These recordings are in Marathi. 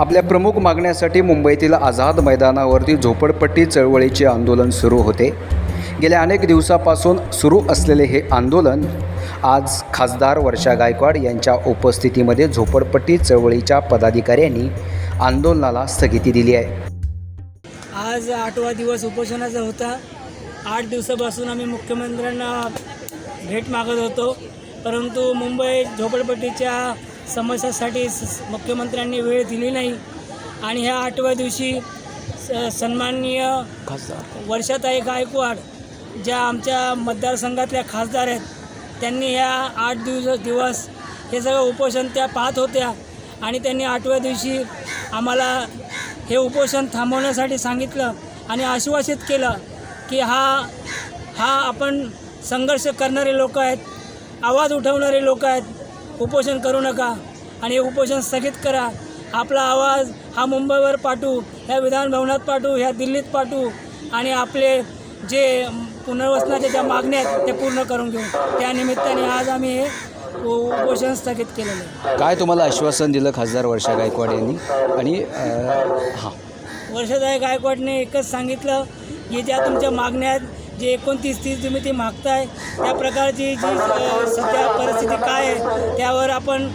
आपल्या प्रमुख मागण्यासाठी मुंबईतील आझाद मैदानावरती झोपडपट्टी चळवळीचे आंदोलन सुरू होते. गेल्या अनेक दिवसापासून सुरू असलेले हे आंदोलन आज खासदार वर्षा गायकवाड यांच्या उपस्थितीमध्ये झोपडपट्टी चळवळीच्या पदाधिकाऱ्यांनी आंदोलनाला स्थगिती दिली आहे. आज आठवा दिवस उपोषणाचा होता. आठ दिवसापासून आम्ही मुख्यमंत्र्यांना भेट मागत होतो. परंतु मुंबई झोपडपट्टीच्या समस्यासाठी स- मुख्यमंत्र्यांनी वेळ दिली नाही. आणि ह्या आठव्या दिवशी सन्माननीय वर्षाताई गायकवाड ज्या आमच्या मतदारसंघातल्या खासदार आहेत त्यांनी ह्या आठ दिवस दिवस हे सगळं उपोषण त्या पाहत होत्या. आणि त्यांनी आठव्या दिवशी आम्हाला हे उपोषण थांबवण्यासाठी सांगितलं आणि आश्वासित केलं की हा हा आपण संघर्ष करणारे लोक आहेत आवाज उठवणारे लोक आहेत उपोषण करू नका आणि हे उपोषण स्थगित करा. आपला आवाज हा मुंबईवर पाठवू ह्या विधानभवनात पाठवू ह्या दिल्लीत पाठवू आणि आपले जे पुनर्वसनाच्या ज्या मागण्या आहेत ते पूर्ण करून घेऊ. त्या निमित्ताने आज आम्ही हे उपोषण स्थगित केलेलं आहे. काय तुम्हाला आश्वासन दिलं खासदार वर्षा गायकवाड यांनी? आणि हां. वर्षादाय गायकवाडने एकच सांगितलं की ज्या तुमच्या मागण्या आहेत जे एकोणतीस तीस तुम्ही ती मागताय त्या प्रकारची जी सध्या परिस्थिती काय आहे त्यावर आपण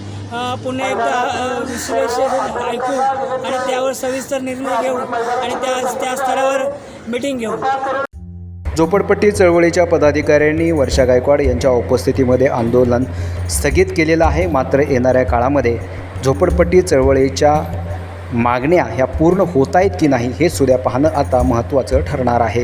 पुन्हा एकदा विश्लेषण ऐकू आणि त्यावर सविस्तर निर्णय घेऊ आणि त्या त्या स्तरावर मिटिंग घेऊ. झोपडपट्टी चळवळीच्या पदाधिकाऱ्यांनी वर्षा गायकवाड यांच्या उपस्थितीमध्ये आंदोलन स्थगित केलेलं आहे. मात्र येणाऱ्या काळामध्ये झोपडपट्टी चळवळीच्या मागण्या ह्या पूर्ण होत आहेत की नाही हे सुद्या पाहणं आता महत्त्वाचं ठरणार आहे.